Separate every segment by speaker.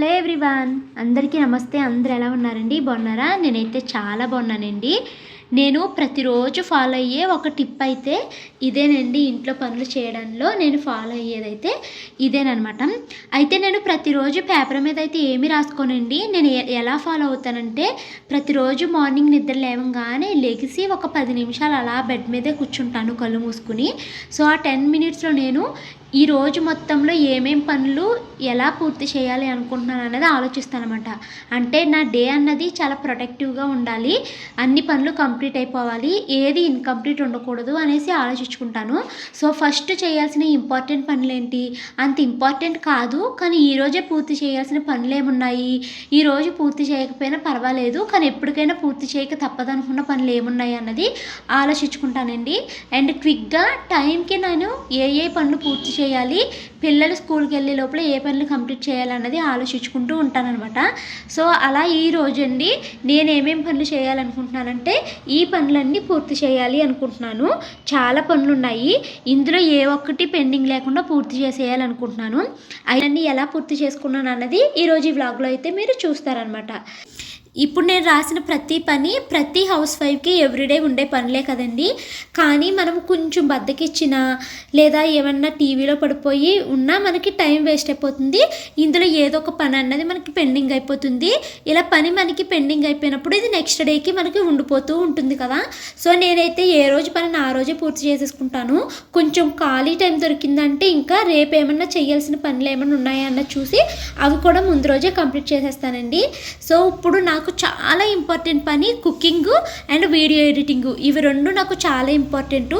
Speaker 1: Hello everyone. అందరికీ నమస్తే. అందరు ఎలా ఉన్నారండి? బాగున్నారా? నేనైతే చాలా బాగున్నానండి. నేను ప్రతిరోజు ఫాలో అయ్యే ఒక టిప్ అయితే ఇదేనండి. ఇంట్లో పనులు చేయడంలో నేను ఫాలో అయ్యేదైతే ఇదేనమాట అయితే నేను ప్రతిరోజు పేపర్ మీద అయితే ఏమి రాసుకోనండి. నేను ఎలా ఫాలో అవుతానంటే ప్రతిరోజు మార్నింగ్ నిద్ర లేవగానే లెగిసి ఒక పది నిమిషాలు అలా బెడ్ మీదే కూర్చుంటాను కళ్ళు మూసుకుని. సో ఆ టెన్ మినిట్స్లో నేను ఈ రోజు మొత్తంలో ఏమేం పనులు ఎలా పూర్తి చేయాలి అనుకుంటున్నాను అనేది ఆలోచిస్తాను అనమాట అంటే నా డే అన్నది చాలా ప్రొటెక్టివ్గా ఉండాలి. అన్ని పనులు కంప్లీట్ అయిపోవాలి. ఏది ఇన్కంప్లీట్ ఉండకూడదు అనేసి ఆలోచించుకుంటాను. సో ఫస్ట్ చేయాల్సిన ఇంపార్టెంట్ పనులు ఏంటి అంత ఇంపార్టెంట్ కాదు కానీ ఈ రోజే పూర్తి చేయాల్సిన పనులు ఏమున్నాయి ఈ రోజు పూర్తి చేయకపోయినా పర్వాలేదు కానీ ఎప్పటికైనా పూర్తి చేయక తప్పదనుకున్న పనులు ఏమున్నాయి అన్నది ఆలోచించుకుంటానండి. అండ్ క్విక్గా టైంకి నేను ఏ ఏ పనులు పూర్తి చేయాలి. పిల్లలు స్కూల్కి వెళ్ళే లోపల ఏ పనులు కంప్లీట్ చేయాలన్నది ఆలోచించుకుంటూ ఉంటానన్నమాట. సో అలా ఈ రోజండి నేను ఏమేమి పనులు చేయాలనుకుంటున్నానంటే ఈ పనులన్నీ పూర్తి చేయాలి అనుకుంటున్నాను. చాలా పనులు ఉన్నాయి ఇందులో ఏ ఒక్కటి పెండింగ్ లేకుండా పూర్తి చేసేయాలనుకుంటున్నాను. అవన్నీ ఎలా పూర్తి చేసుకున్నాను అన్నది ఈరోజు ఈ వ్లాగ్లో అయితే మీరు చూస్తారనమాట ఇప్పుడు నేను రాసిన ప్రతి పని ప్రతి హౌస్ వైఫ్కి ఎవ్రీడే ఉండే పనులే కదండి. కానీ మనం కొంచెం బద్దకిచ్చిన లేదా ఏమన్నా టీవీలో పడిపోయి ఉన్నా మనకి టైం వేస్ట్ అయిపోతుంది. ఇందులో ఏదో ఒక పని అన్నది మనకి పెండింగ్ అయిపోతుంది. ఇలా పని మనకి పెండింగ్ అయిపోయినప్పుడు ఇది నెక్స్ట్ డేకి మనకి ఉండిపోతూ ఉంటుంది కదా. సో నేనైతే ఏ రోజు పని ఆ రోజే పూర్తి చేసేసుకుంటాను. కొంచెం ఖాళీ టైం దొరికిందంటే ఇంకా రేపు ఏమన్నా చేయాల్సిన పనులు ఏమైనా ఉన్నాయా అన్న చూసి అవి కూడా ముందు రోజే కంప్లీట్ చేసేస్తానండి. సో ఇప్పుడు నాకు నాకు చాలా ఇంపార్టెంట్ పని కుకింగ్ అండ్ వీడియో ఎడిటింగ్ ఇవి రెండు నాకు చాలా ఇంపార్టెంట్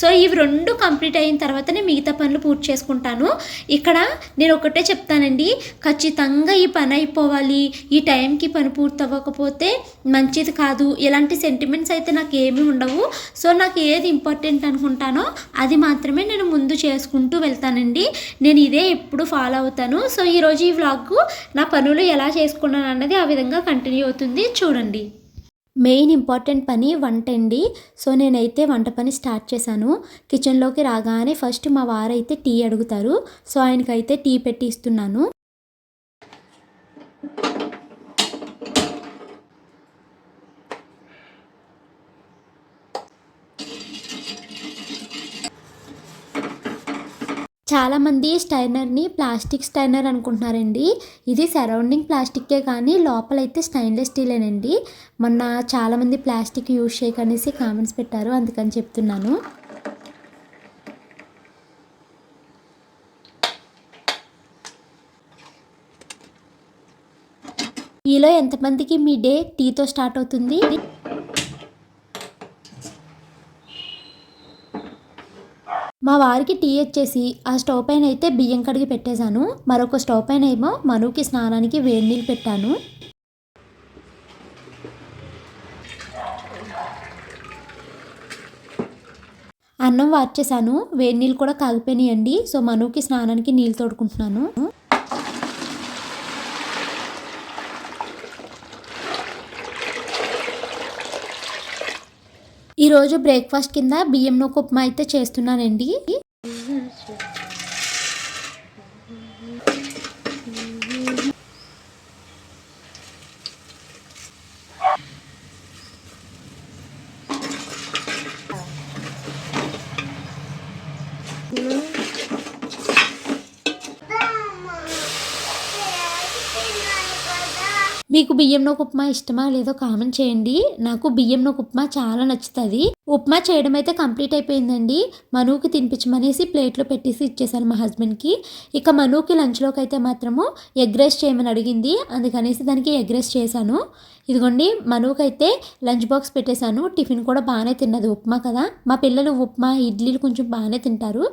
Speaker 1: సో ఇవి రెండు కంప్లీట్ అయిన తర్వాతనే మిగతా పనులు పూర్తి చేసుకుంటాను. ఇక్కడ నేను ఒకటే చెప్తానండి. ఖచ్చితంగా ఈ పని అయిపోవాలి. ఈ టైంకి పని పూర్తి అవ్వకపోతే మంచిది కాదు. ఇలాంటి సెంటిమెంట్స్ అయితే నాకు ఏమీ ఉండవు. సో నాకు ఏది ఇంపార్టెంట్ అనుకుంటానో అది మాత్రమే నేను ముందు చేసుకుంటూ వెళ్తానండి. నేను ఇదే ఎప్పుడు ఫాలో అవుతాను. సో ఈరోజు ఈ వ్లాగ్ నా పనులు ఎలా చేసుకున్నాను అన్నది ఆ విధంగా కంటిన్యూ అవుతుంది చూడండి. మెయిన్ ఇంపార్టెంట్ పని వంట అండి. సో నేనైతే వంట పని స్టార్ట్ చేశాను. కిచెన్లోకి రాగానే ఫస్ట్ మా వారైతే టీ అడుగుతారు. సో ఆయనకైతే టీ పెట్టి ఇస్తున్నాను. చాలామంది స్టైనర్ని ప్లాస్టిక్ స్టైనర్ అనుకుంటున్నారండి. ఇది సరౌండింగ్ ప్లాస్టిక్కే కానీ లోపలైతే స్టైన్లెస్ స్టీలేనండి. మొన్న చాలామంది ప్లాస్టిక్ యూజ్ చేయకనేసి కామెంట్స్ పెట్టారు అందుకని చెప్తున్నాను. ఈలో ఎంతమందికి మీ డే టీతో స్టార్ట్ అవుతుంది? మా వారికి టీ వచ్చేసి ఆ స్టవ్ పైన అయితే బియ్యం కడిగి పెట్టేశాను. మరొక స్టవ్ పైన ఏమో మనుకి స్నానానికి వేడి నీళ్ళు పెట్టాను. అన్నం వార్చేశాను వేడి నీళ్ళు కూడా కాగిపోయినాయండి సో మనుకి స్నానానికి నీళ్ళు తోడుకుంటున్నాను. ఈరోజు బ్రేక్ఫాస్ట్ కింద బియ్యం నూక ఉప్మా అయితే చేస్తున్నానండి. మీకు బియ్యంలో ఉప్మా ఇష్టమా లేదో కామెంట్ చేయండి. నాకు బియ్యంలో ఉప్మా చాలా నచ్చుతుంది. ఉప్మా చేయడం అయితే కంప్లీట్ అయిపోయిందండి. మనుకి తినిపించమనేసి ప్లేట్లో పెట్టేసి ఇచ్చేసాను మా హస్బెండ్కి. ఇక మనుకి లంచ్లోకి అయితే మాత్రము ఎగ్ రైస్ చేయమని అడిగింది. అందుకనేసి దానికి ఎగ్ రైస్ చేశాను. ఇదిగోండి మనుకైతే లంచ్ బాక్స్ పెట్టేశాను. టిఫిన్ కూడా బాగానే తిన్నది ఉప్మా కదా. మా పిల్లలు ఉప్మా ఇడ్లీలు కొంచెం బాగానే తింటారు.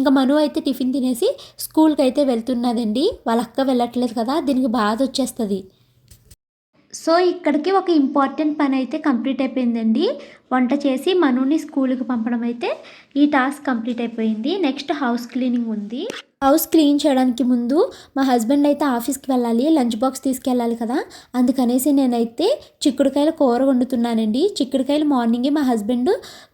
Speaker 1: ఇంకా మను అయితే టిఫిన్ తినేసి స్కూల్కి అయితే వెళ్తున్నదండి. వాళ్ళ అక్క వెళ్ళట్లేదు కదా దీనికి బాధ వచ్చేస్తుంది. సో ఇక్కడికి ఒక ఇంపార్టెంట్ పని అయితే కంప్లీట్ అయిపోయిందండి. వంట చేసి మనుని స్కూల్కి పంపడం అయితే ఈ టాస్క్ కంప్లీట్ అయిపోయింది. నెక్స్ట్ హౌస్ క్లీనింగ్ ఉంది. హౌస్ క్లీన్ చేయడానికి ముందు మా హస్బెండ్ అయితే ఆఫీస్కి వెళ్ళాలి లంచ్ బాక్స్ తీసుకెళ్ళాలి కదా. అందుకనేసి నేనైతే చిక్కుడుకాయల కూర వండుతున్నానండి. చిక్కుడుకాయలు మార్నింగే మా హస్బెండ్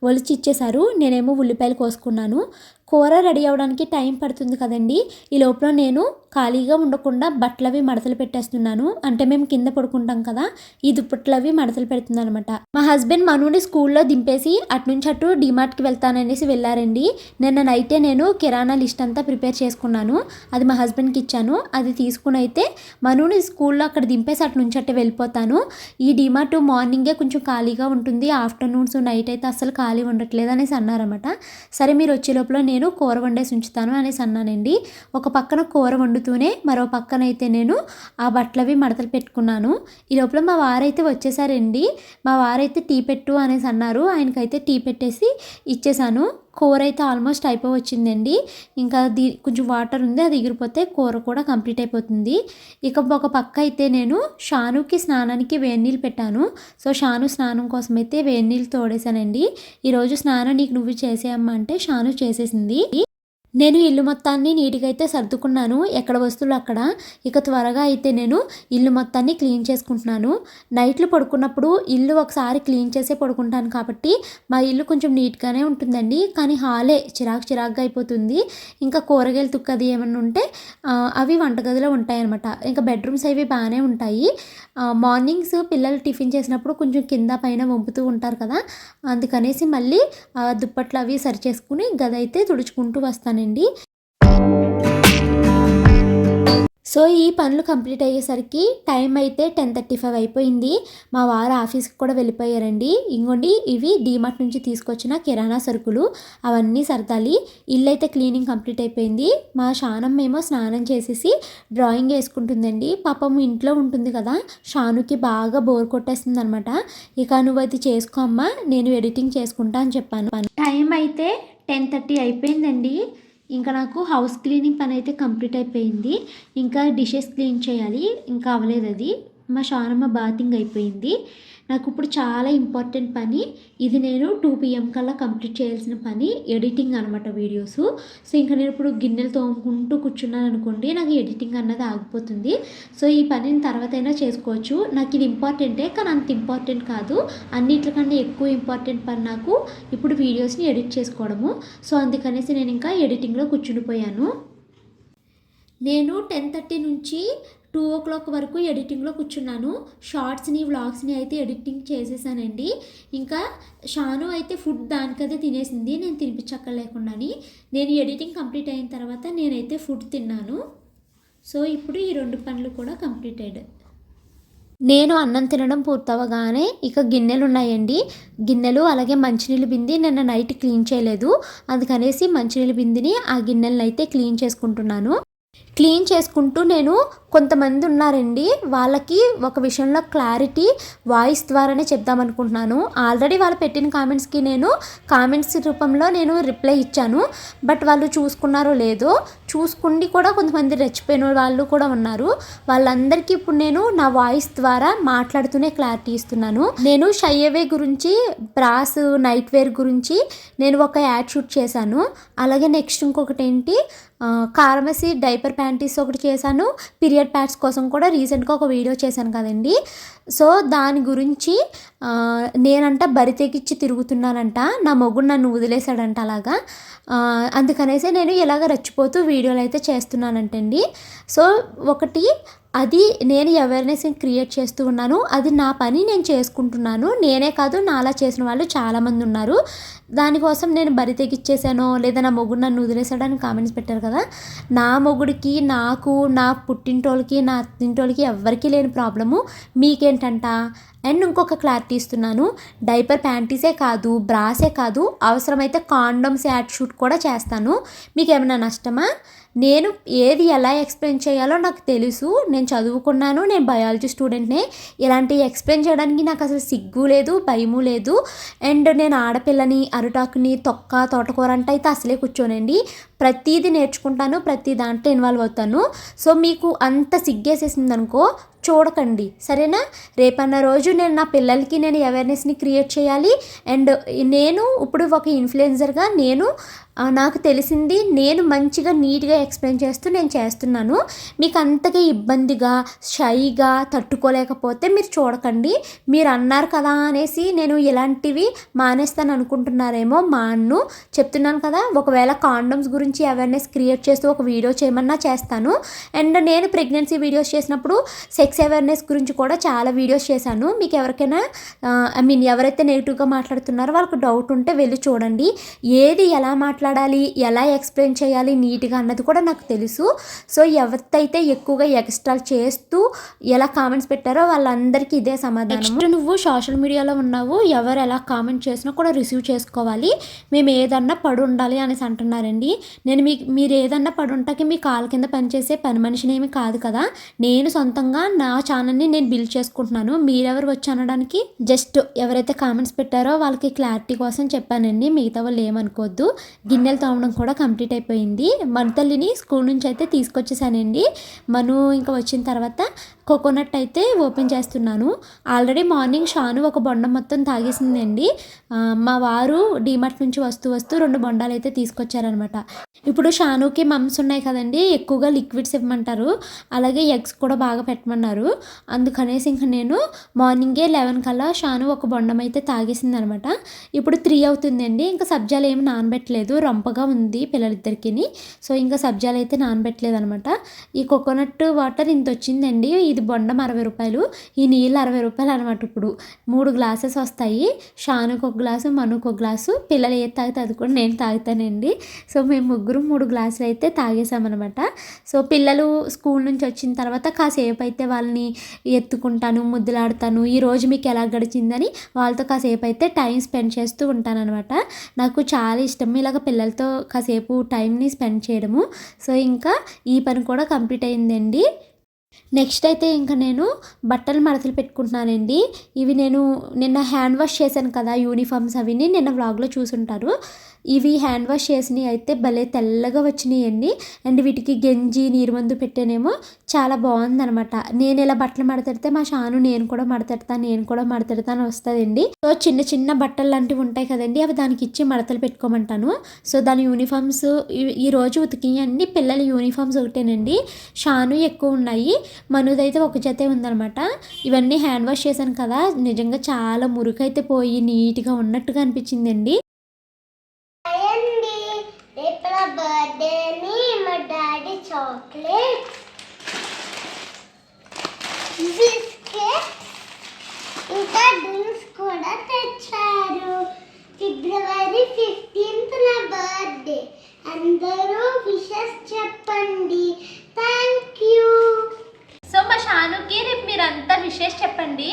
Speaker 1: ఒలిచి ఇచ్చేశారు. నేనేమో ఉల్లిపాయలు కోసుకున్నాను. కూర రెడీ అవ్వడానికి టైం పడుతుంది కదండి. ఈ లోపల నేను ఖాళీగా ఉండకుండా బట్టలు అవి మడతలు పెట్టేస్తున్నాను. అంటే మేము కింద పడుకుంటాం కదా ఈ దుప్పట్లవి మడతలు పెడుతున్నాను అనమాట మా హస్బెండ్ మనూని స్కూల్లో దింపేసి అటు నుంచి అటు డిమార్ట్కి వెళ్తాననేసి వెళ్ళారండి. నిన్న నైటే నేను కిరాణా లిస్ట్ అంతా ప్రిపేర్ చేసుకున్నాను. అది మా హస్బెండ్కి ఇచ్చాను. అది తీసుకుని అయితే మనూని స్కూల్లో అక్కడ దింపేసి అటు నుంచి అట్టే వెళ్ళిపోతాను. ఈ డిమార్ట్ మార్నింగే కొంచెం ఖాళీగా ఉంటుంది. ఆఫ్టర్నూన్స్ నైట్ అయితే అసలు ఖాళీ ఉండట్లేదు అనేసి అన్నారన్నమాట. సరే మీరు వచ్చే లోపల నేను కూర వండేసి ఉంచుతాను అనేసి అన్నానండి. ఒక పక్కన కూర వండు కుడుతూనే మరో పక్కన అయితే నేను ఆ బట్టలవి మడతలు పెట్టుకున్నాను. ఈ లోపల మా వారైతే వచ్చేసారండి. మా వారైతే టీ పెట్టు అనేసి అన్నారు. ఆయనకైతే టీ పెట్టేసి ఇచ్చేసాను. కూర అయితే ఆల్మోస్ట్ అయిపోయి వచ్చిందండి ఇంకా దీ కొంచెం వాటర్ ఉంది అది ఎగిరిపోతే కూర కూడా కంప్లీట్ అయిపోతుంది. ఇక ఒక పక్క అయితే నేను షానుకి స్నానానికి వేడి నీళ్ళు పెట్టాను. సో షాను స్నానం కోసం అయితే వేడి నీళ్ళు తోడేశానండి. ఈరోజు స్నానం నీకు నువ్వు చేసేయమ్మా అంటే షాను చేసేసింది. నేను ఇల్లు మొత్తాన్ని నీట్గా అయితే సర్దుకున్నాను. ఎక్కడ వస్తువులు అక్కడ? ఇక త్వరగా అయితే నేను ఇల్లు మొత్తాన్ని క్లీన్ చేసుకుంటున్నాను. నైట్లు పడుకున్నప్పుడు ఇల్లు ఒకసారి క్లీన్ చేసే పడుకుంటాను కాబట్టి మా ఇల్లు కొంచెం నీట్గానే ఉంటుందండి. కానీ హాలే చిరాకు చిరాకుగా అయిపోతుంది. ఇంకా కూరగాయలు తుక్కది ఏమన్నా ఉంటే అవి వంటగదిలో ఉంటాయన్నమాట. ఇంకా బెడ్రూమ్స్ అవి బాగానే ఉంటాయి. మార్నింగ్స్ పిల్లలు టిఫిన్ చేసినప్పుడు కొంచెం కింద పైన వంపుతూ ఉంటారు కదా అందుకనేసి మళ్ళీ దుప్పట్లు అవి సరి చేసుకుని గది అయితే తుడుచుకుంటూ వస్తానండి. సో ఈ పనులు కంప్లీట్ అయ్యేసరికి టైం అయితే టెన్ థర్టీ ఫైవ్ అయిపోయింది. మా వారు ఆఫీస్కి కూడా వెళ్ళిపోయారండి. ఇంకోండి ఇవి డీమార్ట్ నుంచి తీసుకొచ్చిన కిరాణా సరుకులు. అవన్నీ సర్దాలి. ఇల్లు అయితే క్లీనింగ్ కంప్లీట్ అయిపోయింది. మా షానం మేము స్నానం చేసేసి డ్రాయింగ్ వేసుకుంటుందండి. పాపం ఇంట్లో ఉంటుంది కదా షానుకి బాగా బోర్ కొట్టేస్తుంది అనమాట ఇక నువ్వు చేసుకో అమ్మా నేను ఎడిటింగ్ చేసుకుంటా అని చెప్పాను. టైం అయితే టెన్ థర్టీ అయిపోయిందండి. ఇంకా నాకు హౌస్ క్లీనింగ్ పని అయితే కంప్లీట్ అయిపోయింది. ఇంకా డిషెస్ క్లీన్ చేయాలి. ఇంకా అవ్వలేదు అది. మా షానమ్మ బాతింగ్ అయిపోయింది. నాకు ఇప్పుడు చాలా ఇంపార్టెంట్ పని. ఇది నేను టూ పిఎం కల్లా కంప్లీట్ చేయాల్సిన పని ఎడిటింగ్ అనమాట వీడియోస్. సో ఇంకా నేను ఇప్పుడు గిన్నెలు తోముకుంటూ కూర్చున్నాను అనుకోండి నాకు ఎడిటింగ్ అన్నది ఆగిపోతుంది. సో ఈ పనిని తర్వాత అయినా చేసుకోవచ్చు. నాకు ఇది ఇంపార్టెంటే కానీ అంత ఇంపార్టెంట్ కాదు. అన్నిటికన్నా ఎక్కువ ఇంపార్టెంట్ పని నాకు ఇప్పుడు వీడియోస్ని ఎడిట్ చేసుకోవడము. సో అందుకనేసి నేను ఇంకా ఎడిటింగ్లో కూర్చుండిపోయాను. నేను టెన్ థర్టీ నుంచి టూ ఓ క్లాక్ వరకు ఎడిటింగ్లో కూర్చున్నాను. షార్ట్స్ని వ్లాగ్స్ని అయితే ఎడిటింగ్ చేసేసానండి. ఇంకా షాను అయితే ఫుడ్ దానికదే తినేసింది. నేను తినిపించక్కర్లేకుండాని. నేను ఎడిటింగ్ కంప్లీట్ అయిన తర్వాత నేనైతే ఫుడ్ తిన్నాను. సో ఇప్పుడు ఈ రెండు పనులు కూడా కంప్లీటెడ్. నేను అన్నం తినడం పూర్తవగానే ఇక గిన్నెలు ఉన్నాయండి గిన్నెలు అలాగే మంచినీళ్ళ బింది నిన్న నైట్ క్లీన్ చేయలేదు. అందుకనేసి మంచినీళ్ళ బిందిని ఆ గిన్నెలను అయితే క్లీన్ చేసుకుంటున్నాను. క్లీన్ చేసుకుంటూ నేను కొంతమంది ఉన్నారండి. వాళ్ళకి ఒక విషయంలో క్లారిటీ వాయిస్ ద్వారానే చెప్దామనుకుంటున్నాను. ఆల్రెడీ వాళ్ళు పెట్టిన కామెంట్స్కి నేను కామెంట్స్ రూపంలో నేను రిప్లై ఇచ్చాను. బట్ వాళ్ళు చూసుకున్నారో లేదో చూసుకుండి కూడా కొంతమంది రెచ్చిపోయిన వాళ్ళు కూడా ఉన్నారు. వాళ్ళందరికీ ఇప్పుడు నేను నా వాయిస్ ద్వారా మాట్లాడుతూనే క్లారిటీ ఇస్తున్నాను. నేను షయ్యవే గురించి బ్రాస్ నైట్ వేర్ గురించి నేను ఒక యాడ్ షూట్ చేశాను. అలాగే నెక్స్ట్ ఇంకొకటి ఏంటి కారమసి డైపర్ ప్యాంటీస్ ఒకటి చేశాను. పీరియడ్ ప్యాడ్స్ కోసం కూడా రీసెంట్గా ఒక వీడియో చేశాను కదండి. సో దాని గురించి నేనంట బరి తెగిచ్చి తిరుగుతున్నానంట. నా మొగుడు నన్ను వదిలేశాడంట అలాగా. అందుకనేసి నేను ఇలాగ రెచ్చిపోతూ వీడియోలు అయితే చేస్తున్నానంటండి. సో ఒకటి అది నేను అవేర్నెస్ క్రియేట్ చేస్తూ ఉన్నాను. అది నా పని నేను చేసుకుంటున్నాను. నేనే కాదు నాలా చేసిన వాళ్ళు చాలామంది ఉన్నారు. దానికోసం నేను బరి తెగిచ్చేసాను లేదా నా మొగుడు నన్ను వదిలేసాడని కామెంట్స్ పెట్టారు కదా. నా మొగుడికి నాకు నా పుట్టింటోళ్ళకి నా అత్తింటోళ్ళకి ఎవ్వరికీ లేని ప్రాబ్లము మీకేంటంట? అండ్ ఇంకొక క్లారిటీ ఇస్తున్నాను. డైపర్ ప్యాంటీసే కాదు బ్రాసే కాదు అవసరమైతే కాండమ్స్ యాడ్ షూట్ కూడా చేస్తాను. మీకు ఏమైనా నష్టమా? నేను ఏది ఎలా ఎక్స్ప్లెయిన్ చేయాలో నాకు తెలుసు నేను చదువుకున్నాను నేను బయాలజీ స్టూడెంట్నే ఇలాంటివి ఎక్స్ప్లెయిన్ చేయడానికి నాకు అసలు సిగ్గు లేదు భయము లేదు. అండ్ నేను ఆడపిల్లని అరుటాకుని తొక్క తోటకూర అంటే అయితే అసలే కూర్చోనండి. ప్రతీది నేర్చుకుంటాను ప్రతి దాంట్లో ఇన్వాల్వ్ అవుతాను. సో మీకు అంత సిగ్గేసేసింది అనుకో చూడకండి. సరేనా? రేపన్న రోజు నేను నా పిల్లలకి నేను అవేర్నెస్ని క్రియేట్ చేయాలి. అండ్ నేను ఇప్పుడు ఒక ఇన్ఫ్లుయెన్సర్గా నేను నాకు తెలిసింది నేను మంచిగా నీట్గా ఎక్స్ప్లెయిన్ చేస్తూ నేను చేస్తున్నాను. మీకు అంతగా ఇబ్బందిగా షైగా తట్టుకోలేకపోతే మీరు చూడకండి. మీరు అన్నారు కదా అనేసి నేను ఇలాంటివి మానేస్తాను అనుకుంటున్నారేమో మాన్ను చెప్తున్నాను కదా. ఒకవేళ కాండమ్స్ గురించి గురించి అవేర్నెస్ క్రియేట్ చేస్తూ ఒక వీడియో చేయమన్నా చేస్తాను. అండ్ నేను ప్రెగ్నెన్సీ వీడియోస్ చేసినప్పుడు సెక్స్ అవేర్నెస్ గురించి కూడా చాలా వీడియోస్ చేశాను. మీకు ఎవరికైనా ఐ మీన్ ఎవరైతే నెగిటివ్గా మాట్లాడుతున్నారో వాళ్ళకి డౌట్ ఉంటే వెళ్ళి చూడండి. ఏది ఎలా మాట్లాడాలి ఎలా ఎక్స్ప్లెయిన్ చేయాలి నీట్గా అన్నది కూడా నాకు తెలుసు. సో ఎవరితైతే ఎక్కువగా ఎక్స్ట్రాల్ చేస్తూ ఎలా కామెంట్స్ పెట్టారో వాళ్ళందరికీ ఇదే సమాధానం. నెక్స్ట్ నువ్వు సోషల్ మీడియాలో ఉన్నావు. ఎవరు ఎలా కామెంట్ చేసినా కూడా రిసీవ్ చేసుకోవాలి. మేము ఏదన్నా పడి ఉండాలి అనేసి అంటున్నారండి. నేను మీకు మీరు ఏదన్నా పడి మీ కాలు కింద పనిచేసే పని మనిషినేమి కాదు కదా. నేను సొంతంగా నా ఛానల్ని నేను బిల్డ్ చేసుకుంటున్నాను. మీరెవరు వచ్చి అనడానికి జస్ట్ ఎవరైతే కామెంట్స్ పెట్టారో వాళ్ళకి క్లారిటీ కోసం చెప్పానండి. మిగతా వాళ్ళు ఏమనుకోవద్దు. గిన్నెలు తోమడం కూడా కంప్లీట్ అయిపోయింది. మన తల్లిని స్కూల్ నుంచి అయితే తీసుకొచ్చేసానండి. మను ఇంకా వచ్చిన తర్వాత కోకోనట్ అయితే ఓపెన్ చేస్తున్నాను. ఆల్రెడీ మార్నింగ్ షాను ఒక బొండ మొత్తం తాగేసిందండి. మా వారు డీమార్ట్ నుంచి వస్తూ వస్తూ రెండు బొండాలు అయితే తీసుకొచ్చారనమాట ఇప్పుడు షానుకి మమ్స్ ఉన్నాయి కదండి ఎక్కువగా లిక్విడ్స్ ఇవ్వమంటారు. అలాగే ఎగ్స్ కూడా బాగా పెట్టమన్నారు. అందుకనేసి ఇంకా నేను మార్నింగే లెవెన్ కల్లా షాను ఒక బొండం అయితే తాగేసింది అనమాట ఇప్పుడు త్రీ అవుతుందండి. ఇంకా సబ్జాలు ఏమి నానబెట్టలేదు. రొంపగా ఉంది పిల్లలిద్దరికి సో ఇంకా సబ్జాలు అయితే నానబెట్టలేదు అనమాట ఈ కోకోనట్ వాటర్ ఇంత వచ్చిందండి. ఇది బొండం అరవై రూపాయలు ఈ నీళ్ళు అరవై రూపాయలు అనమాట ఇప్పుడు. మూడు గ్లాసెస్ వస్తాయి. షానుకు ఒక గ్లాసు మనుకు ఒక గ్లాసు. పిల్లలు ఏది తాగితే అది కూడా నేను తాగుతానండి. సో మేము ముగ్గురు మూడు గ్లాసులు అయితే తాగేసామన్నమాట సో పిల్లలు స్కూల్ నుంచి వచ్చిన తర్వాత కాసేపు అయితే వాళ్ళని ఎత్తుకుంటాను ముద్దులాడతాను. ఈ రోజు మీకు ఎలా గడిచిందని వాళ్ళతో కాసేపు అయితే టైం స్పెండ్ చేస్తూ ఉంటానన్నమాట నాకు చాలా ఇష్టం ఇలాగ పిల్లలతో కాసేపు టైంని స్పెండ్ చేయడము. సో ఇంకా ఈ పని కూడా కంప్లీట్ అయిందండి. నెక్స్ట్ అయితే ఇంకా నేను బట్టలు మడతలు పెట్టుకుంటున్నానండి. ఇవి నేను నిన్న హ్యాండ్ వాష్ చేశాను కదా యూనిఫామ్స్ అవిని నిన్న వ్లాగ్లో చూసుంటారు. ఇవి హ్యాండ్ వాష్ చేసినవి అయితే భలే తెల్లగా వచ్చినాయి అండి. అండ్ వీటికి గంజి నీరుమందు పెట్టానేమో చాలా బాగుందనమాట నేను ఇలా బట్టలు మడతెడితే మా షాను నేను కూడా మడతెడతాను నేను కూడా మడతెడతాను వస్తుందండి. సో చిన్న చిన్న బట్టలు లాంటివి ఉంటాయి కదండి అవి దానికి ఇచ్చి మడతలు పెట్టుకోమంటాను. సో దాని యూనిఫామ్స్ ఈ- రోజు ఉతికియండి. పిల్లల యూనిఫామ్స్ ఒకటేనండి. షాను ఎక్కువ ఉన్నాయి. మనుదైతే ఒక జతే ఉందనమాట ఇవన్నీ హ్యాండ్ వాష్ చేశాను కదా నిజంగా చాలా మురికైతే పోయి నీట్గా ఉన్నట్టుగా అనిపించిందండి
Speaker 2: అండి రేపు నా బర్త్డేని మా డాడీ చాక్లెట్ బిస్కెట్ ఇంకా డ్రింక్స్ కూడా తెచ్చారు. ఫిబ్రవరి ఫిఫ్టీన్త్ నా బర్త్డే. అందరూ విషెస్ చెప్పండి. Thank you.
Speaker 1: సో మా షానుకి రేపు మీరంతా విషెస్ చెప్పండి.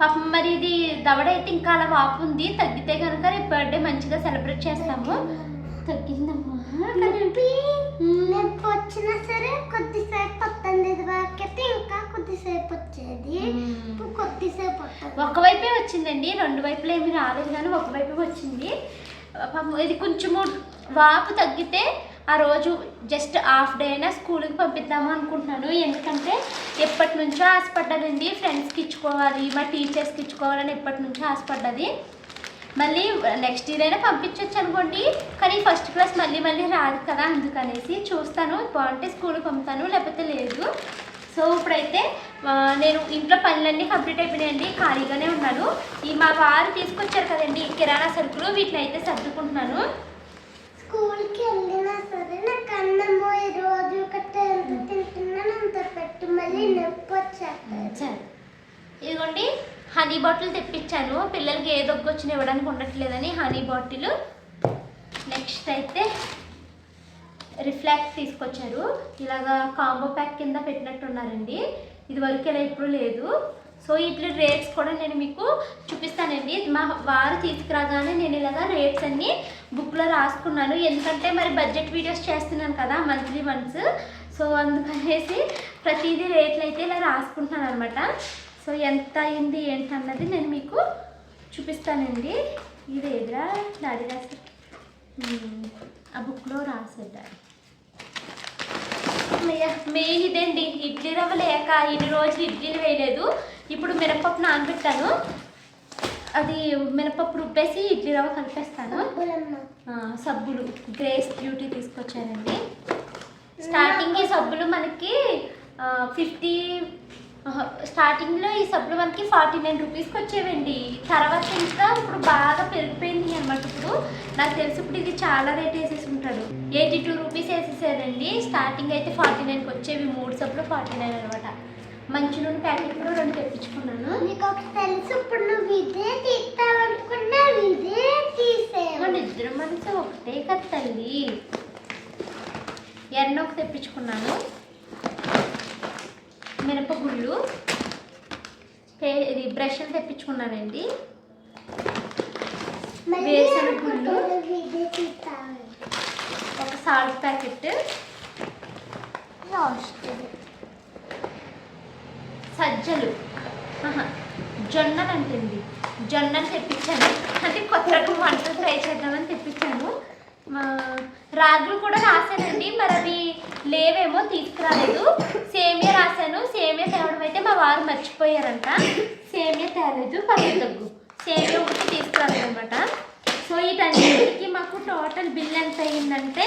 Speaker 1: పాపం మరి ఇది దవడైతే ఇంకా అలా వాపు ఉంది తగ్గితే కనుక రేపు బర్త్డే మంచిగా సెలబ్రేట్ చేస్తాము. తగ్గిందమ్మా.
Speaker 2: నొప్పి? వచ్చినా సరే కొద్దిసేపు వస్తుంది వరకైతే ఇంకా కొద్దిసేపు వచ్చేది. ఇప్పుడు కొద్దిసేపు వస్తుంది
Speaker 1: ఒకవైపే వచ్చిందండి రెండు వైపులు ఏమీ రాలేదు కానీ ఒకవైపే వచ్చింది. ఇది కొంచెము వాపు తగ్గితే ఆ రోజు జస్ట్ హాఫ్ డే అయినా స్కూల్కి పంపిద్దాము అనుకుంటున్నాను. ఎందుకంటే ఎప్పటి నుంచో ఆశపడ్డదండి ఫ్రెండ్స్కి ఇచ్చుకోవాలి మా టీచర్స్కి ఇచ్చుకోవాలని ఎప్పటి నుంచో ఆశపడ్డది. మళ్ళీ నెక్స్ట్ ఇయర్ అయినా పంపించవచ్చు అనుకోండి. కానీ ఫస్ట్ క్లాస్ మళ్ళీ మళ్ళీ రాదు కదా అందుకనేసి చూస్తాను. బాగుంటే స్కూల్కి పంపుతాను లేకపోతే లేదు. సో ఇప్పుడైతే నేను ఇంట్లో పనులన్నీ కంప్లీట్ అయిపోయినాయండి. ఖాళీగానే ఉన్నాను. ఈ మా వారు తీసుకొచ్చారు కదండి కిరాణా సరుకులు. వీటిని అయితే సర్దుకుంటున్నాను.
Speaker 2: స్కూల్కి వెళ్ళినా సరే నాకు అన్నము ఈ రోజు తింటున్నాను. అంత పెట్టు. మళ్ళీ నొప్పి వచ్చేస్తుంది
Speaker 1: సరే. ఇదిగోండి. హనీ బాటిల్ తెప్పించాను. పిల్లలకి ఏ దొగ్గు ఇవ్వడానికి ఉండట్లేదని హనీ బాటిల్. నెక్స్ట్ అయితే రిఫ్లాక్స్ తీసుకొచ్చారు. ఇలాగా కాంబో ప్యాక్ కింద పెట్టినట్టున్నారండి. ఇది వరకు ఇలా ఇప్పుడు లేదు. సో ఇట్లా రేట్స్ కూడా నేను మీకు చూపిస్తానండి. మా వారు తీసుకురాగానే నేను ఇలాగా రేట్స్ అన్నీ బుక్లో రాసుకున్నాను. ఎందుకంటే మరి బడ్జెట్ వీడియోస్ చేస్తున్నాను కదా మంత్లీ వన్స్. సో అందుకనేసి ప్రతిదీ రేట్లు అయితే ఇలా రాసుకుంటున్నాను అనమాట సో ఎంత అయింది ఏంటి అన్నది నేను మీకు చూపిస్తానండి. ఇది ఎదురా డాడీ రాసి. ఆ బుక్లో రాసేద్దాం. మెయిన్ ఇదండి ఇడ్లీ రవ్వ లేక ఇన్ని రోజులు ఇడ్లీలు వేయలేదు. ఇప్పుడు మినపప్పు నానబెట్టాను. అది మినపప్పు రుబ్బేసి ఇడ్లీ రవ్వ కలిపేస్తాను. సబ్బులు. గ్రేస్ బ్యూటీ తీసుకొచ్చానండి స్టార్టింగ్ సబ్బులు మనకి ఫిఫ్టీ స్టార్టింగ్లో ఈ సబ్బులు మనకి ఫార్టీ నైన్ రూపీస్కి వచ్చేవండి. తర్వాత ఇంకా ఇప్పుడు బాగా పెరిగిపోయింది అనమాట ఇప్పుడు. నాకు తెలిసి ఇప్పుడు ఇది చాలా రేట్ వేసేసి ఉంటాడు. ఎయిటీ టూ రూపీస్ వేసేసారండి స్టార్టింగ్ అయితే ఫార్టీ నైన్కి వచ్చేవి. మూడు సబ్బులు ఫార్టీ నైన్ అనమాట మంచి నూనె ప్యాకెట్లు రెండు తెప్పించుకున్నాను.
Speaker 2: నీకు ఒక తెలుసు ఇప్పుడు నువ్వు ఇదే తీస్తావనుకున్నా ఇదే తీసేవు.
Speaker 1: మన ఇద్దరు మనసు ఒకటే కదా తల్లి ఎన్న ఒక తెప్పించుకున్నాను. మినపగుళ్ళు. పే ఇది బ్రష్లు తెప్పించుకున్నానండి. వేరుశనగ గుళ్ళు. ఒక సాల్ట్ ప్యాకెట్. సజ్జలు. జొన్నలు అంటుంది జొన్నలు తెప్పించాను. అంటే కొత్త రకం వంటలు ట్రై చేద్దామని తెప్పించాను. రాగులు కూడా రాశానండి మరి అవి లేవేమో తీసుకురాలేదు. సేమియా రాశాను. సేమియా తేవడం అయితే మా వారు మర్చిపోయారంట. సేమియా తేలేదు పర్లేదు తగ్గు. సేమియా ఒకటి తీసుకురాలేదు అనమాట సో వీటన్నిటికి మాకు టోటల్ బిల్ ఎంత అయిందంటే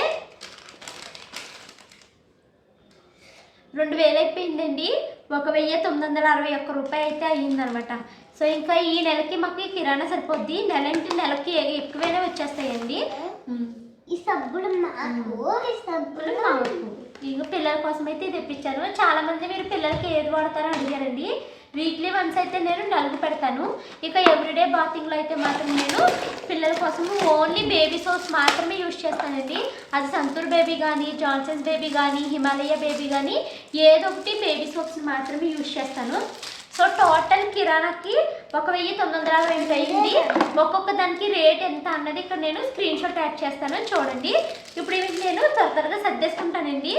Speaker 1: రెండు వేలు అయిపోయిందండి. ఒక వెయ్యి తొమ్మిది వందల అరవై ఒక్క రూపాయి అయితే అయ్యిందనమాట సో ఇంకా ఈ నెలకి మాకు కిరాణా సరిపోద్ది. నెలంటి నెలకి ఎక్కువైనా వచ్చేస్తాయండి.
Speaker 2: ఈ సబ్బులు మాకు ఈ సబ్బులు
Speaker 1: మాకు. ఇంకా పిల్లల కోసం అయితే తెప్పించాను చాలా మంది మీరు పిల్లలకి ఏది వాడతారో అడిగారండి. వీక్లీ వన్స్ అయితే నేను నలుగు పెడతాను. ఇక ఎవ్రీడే బాతింగ్లో అయితే మాత్రం నేను పిల్లల కోసం ఓన్లీ బేబీ సోప్స్ మాత్రమే యూజ్ చేస్తానండి. అది సంతూర్ బేబీ కానీ జాన్సన్స్ బేబీ కానీ హిమాలయ బేబీ కానీ ఏదో ఒకటి బేబీ సోప్స్ మాత్రమే యూజ్ చేస్తాను. సో టోటల్ కిరాణాకి ఒక వెయ్యి తొమ్మిది వందల అరవై ఎనిమిది అయింది. ఒక్కొక్క దానికి రేట్ ఎంత అన్నది ఇక్కడ నేను స్క్రీన్ షాట్ యాడ్ చేస్తాను. చూడండి. ఇప్పుడు ఇవి నేను త్వర త్వరగా సర్దేసుకుంటానండి.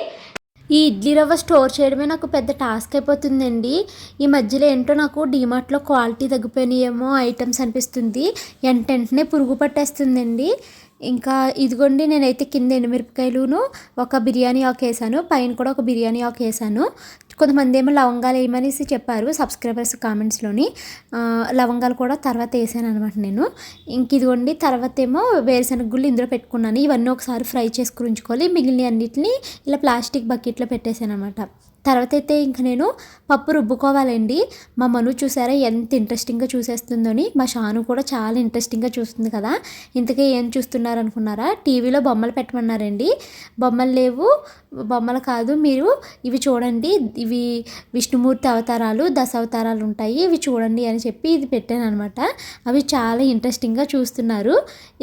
Speaker 1: ఈ ఇడ్లీ రవ్వ స్టోర్ చేయడమే నాకు పెద్ద టాస్క్ అయిపోతుందండి. ఈ మధ్యలో ఏంటో నాకు డీమార్ట్లో క్వాలిటీ తగ్గిపోయినాయేమో ఐటమ్స్ అనిపిస్తుంది. వెంట వెంటనే పురుగు పట్టేస్తుందండి. ఇంకా ఇదిగోండి నేనైతే కింద ఎండుమిరపకాయలును ఒక బిర్యానీ ఆకు వేసాను. పైన కూడా ఒక బిర్యానీ ఆకు వేసాను. కొంతమంది ఏమో లవంగాలు వేయమనేసి చెప్పారు సబ్స్క్రైబర్స్ కామెంట్స్లోని. లవంగాలు కూడా తర్వాత వేసాను అనమాట నేను. ఇంక ఇదిగోండి తర్వాత ఏమో వేరుశనగ గుళ్ళు ఇందులో పెట్టుకున్నాను. ఇవన్నీ ఒకసారి ఫ్రై చేసుకుని ఉంచుకోవాలి మిగిలిన అన్నిటిని ఇలా ప్లాస్టిక్ బకెట్లో పెట్టేశాను అనమాట తర్వాత అయితే ఇంక నేను పప్పు రుబ్బుకోవాలండి. మా మను చూసారా ఎంత ఇంట్రెస్టింగ్గా చూసేస్తుందని. మా షాను కూడా చాలా ఇంట్రెస్టింగ్గా చూస్తుంది కదా. ఇంతకీ ఏం చూస్తున్నారు అనుకున్నారా టీవీలో బొమ్మలు పెట్టమన్నారండి. బొమ్మలు లేవు. బొమ్మలు కాదు మీరు ఇవి చూడండి. ఇవి విష్ణుమూర్తి అవతారాలు దశ అవతారాలు ఉంటాయి ఇవి చూడండి అని చెప్పి ఇది పెట్టాను అనమాట అవి చాలా ఇంట్రెస్టింగ్గా చూస్తున్నారు.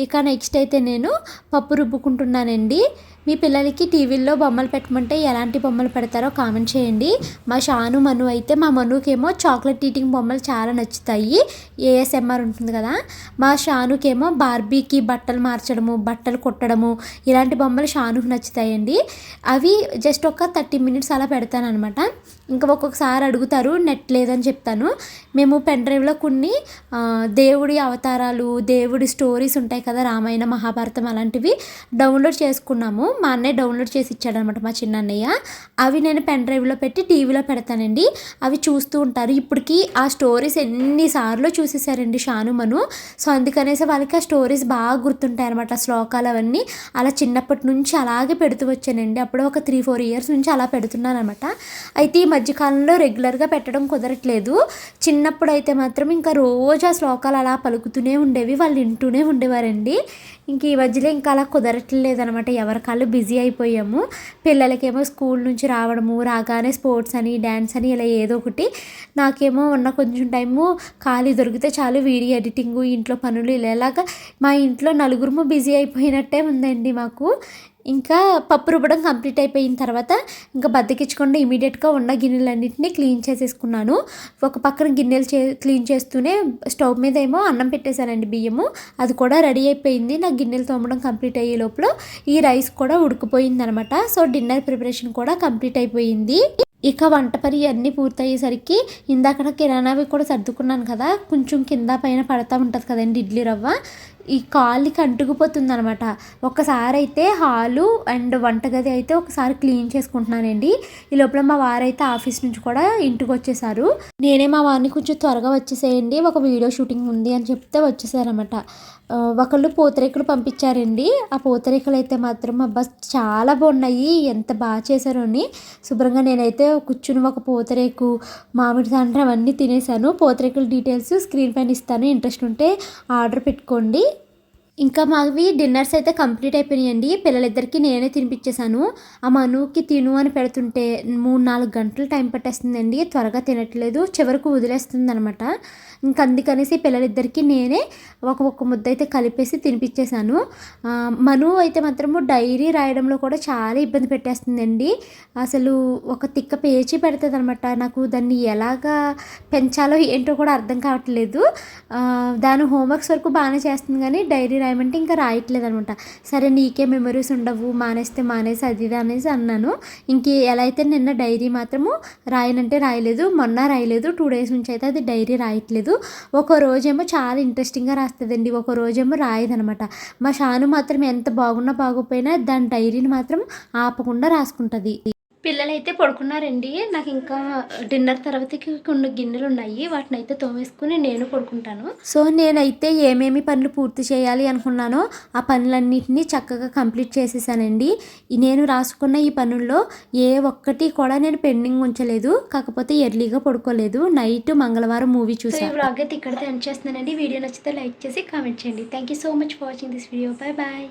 Speaker 1: ఇక నెక్స్ట్ అయితే నేను పప్పు రుబ్బుకుంటున్నానండి. మీ పిల్లలకి టీవీల్లో బొమ్మలు పెట్టమంటే ఎలాంటి బొమ్మలు పెడతారో కామెంట్ చేయండి. మా షాను మను అయితే మా మనుకేమో చాక్లెట్ ఈటింగ్ బొమ్మలు చాలా నచ్చుతాయి. ఏఎస్ఎంఆర్ ఉంటుంది కదా? మా షానుకేమో బార్బీకి బట్టలు మార్చడము బట్టలు కుట్టడము ఇలాంటి బొమ్మలు షానుకు నచ్చుతాయండి. అవి జస్ట్ ఒక థర్టీ మినిట్స్ అలా పెడతాను అనమాట ఇంకా ఒక్కొక్కసారి అడుగుతారు నెట్ లేదని చెప్తాను. మేము పెన్ డ్రైవ్లో కొన్ని దేవుడి అవతారాలు దేవుడి స్టోరీస్ ఉంటాయి కదా రామాయణ మహాభారతం అలాంటివి డౌన్లోడ్ చేసుకున్నాము. మా అన్నయ్య డౌన్లోడ్ చేసి ఇచ్చాడనమాట మా చిన్న అన్నయ్య అవి నేను పెన్ డ్రైవ్లో పెట్టి టీవీలో పెడతానండి. అవి చూస్తూ ఉంటారు. ఇప్పటికి ఆ స్టోరీస్ ఎన్నిసార్లు చూసేసారండి షానుమను. సో అందుకనేసి వాళ్ళకి ఆ స్టోరీస్ బాగా గుర్తుంటాయి అనమాట శ్లోకాలు అవన్నీ. అలా చిన్నప్పటి నుంచి అలాగే పెడుతూ వచ్చానండి. అప్పుడు ఒక త్రీ ఫోర్ ఇయర్స్ నుంచి అలా పెడుతున్నాను అనమాట అయితే ఈ మధ్యకాలంలో రెగ్యులర్గా పెట్టడం కుదరట్లేదు. చిన్నప్పుడు అయితే మాత్రం ఇంకా రోజు ఆ శ్లోకాలు అలా పలుకుతూనే ఉండేవి వాళ్ళు వింటూనే ఉండేవారండి. ఇంక ఈ మధ్యలో ఇంకా అలా కుదరట్లేదు అనమాట ఎవరికాళ్ళు బిజీ అయిపోయాము. పిల్లలకేమో స్కూల్ నుంచి రావడము రాగానే స్పోర్ట్స్ అని డ్యాన్స్ అని ఇలా ఏదో ఒకటి. నాకేమో ఉన్న కొంచెం టైము ఖాళీ దొరికితే చాలు వీడియో ఎడిటింగ్ ఇంట్లో పనులు ఇలా ఇలాగా మా ఇంట్లో నలుగురు బిజీ అయిపోయినట్టే ఉందండి మాకు. ఇంకా పప్పు రుబ్బడం కంప్లీట్ అయిపోయిన తర్వాత ఇంకా బద్దకిచ్చకుండా ఇమీడియట్గా ఉన్న గిన్నెలన్నింటినీ క్లీన్ చేసేసుకున్నాను. ఒక పక్కన గిన్నెలు చే క్లీన్ చేస్తూనే స్టవ్ మీద ఏమో అన్నం పెట్టేశానండి బియ్యము. అది కూడా రెడీ అయిపోయింది. నా గిన్నెలు తోమడం కంప్లీట్ అయ్యే లోపల ఈ రైస్ కూడా ఉడికిపోయింది అనమాట సో డిన్నర్ ప్రిపరేషన్ కూడా కంప్లీట్ అయిపోయింది. ఇక వంట పని అన్నీ పూర్తయ్యేసరికి ఇందాక కిరాణావి కూడా సర్దుకున్నాను కదా కొంచెం కింద పైన పడతా ఉంటుంది కదండి ఇడ్లీ రవ్వ. ఈ కాళ్ళకి అంటుకుపోతుంది అనమాట ఒకసారి అయితే హాలు అండ్ వంటగది అయితే ఒకసారి క్లీన్ చేసుకుంటున్నానండి. ఈ లోపల మా వారైతే ఆఫీస్ నుంచి కూడా ఇంటికి వచ్చేసారు నేనే మా వారిని కొంచెం త్వరగా వచ్చేసేయండి. ఒక వీడియో షూటింగ్ ఉంది అని చెప్తే వచ్చేసారనమాట ఒకళ్ళు పూతరేకులు పంపించారండి. ఆ పూతరేకులు అయితే మాత్రం అబ్బా చాలా బాగున్నాయి. ఎంత బాగా చేశారో అని. శుభ్రంగా నేనైతే కూర్చుని ఒక పూతరేకు మామిడి తాండ్ర అవన్నీ తినేసాను పూతరేకుల డీటెయిల్స్ స్క్రీన్ పైన ఇస్తాను. ఇంట్రెస్ట్ ఉంటే ఆర్డర్ పెట్టుకోండి. ఇంకా మావి డిన్నర్స్ అయితే కంప్లీట్ అయిపోయినాయండి. పిల్లలిద్దరికి నేనే తినిపించేశాను. ఆ మనుకి తిను అని పెడుతుంటే మూడు నాలుగు గంటలు టైం పట్టేస్తుందండి. త్వరగా తినట్లేదు. చివరకు వదిలేస్తుంది అనమాట ఇంకా అందుకనేసి పిల్లలిద్దరికీ నేనే ఒక ఒక్క ముద్ద అయితే కలిపేసి తినిపించేశాను మను అయితే మాత్రము డైరీ రాయడంలో కూడా చాలా ఇబ్బంది పెట్టేస్తుందండి. అసలు ఒక తిక్క పేచి పెడుతుంది అనమాట నాకు దాన్ని ఎలాగా పెంచాలో ఏంటో కూడా అర్థం కావట్లేదు. దాని హోంవర్క్స్ వరకు బాగానే చేస్తుంది కానీ డైరీ రాయమంటే ఇంకా రాయట్లేదు అనమాట సరే నీకే మెమరీస్ ఉండవు మానేస్తే మానేసి అది ఇది అనేసి అన్నాను. ఇంక ఎలా అయితే నిన్న డైరీ మాత్రము రాయనంటే రాయలేదు మొన్న రాయలేదు టూ డేస్ నుంచి అయితే అది డైరీ రాయట్లేదు. ఒక రోజేమో చాలా ఇంట్రెస్టింగ్గా రాస్తుందండి. ఒక రోజేమో రాయదనమాట. మా షాను మాత్రం ఎంత బాగున్నా బాగోపోయినా దాని డైరీని మాత్రం ఆపకుండా రాసుకుంటుంది. పిల్లలు అయితే పడుకున్నారండి. నాకు ఇంకా డిన్నర్ తర్వాతకి కొన్ని గిన్నెలు ఉన్నాయి. వాటిని అయితే తోమేసుకుని నేను పడుకుంటాను. సో నేనైతే ఏమేమి పనులు పూర్తి చేయాలి అనుకున్నానో ఆ పనులన్నింటినీ చక్కగా కంప్లీట్ చేసేసానండి. నేను రాసుకున్న ఈ పనుల్లో ఏ ఒక్కటి కూడా నేను పెండింగ్ ఉంచలేదు. కాకపోతే ఎర్లీగా పడుకోలేదు. నైట్ మంగళవారం మూవీ చూసి ఈ వ్లాగ్ అయితే ఇక్కడితో ఎండ్ చేస్తున్నానండి. వీడియో నచ్చితే లైక్ చేసి కామెంట్ చేయండి. Thank you so much for watching this video bye bye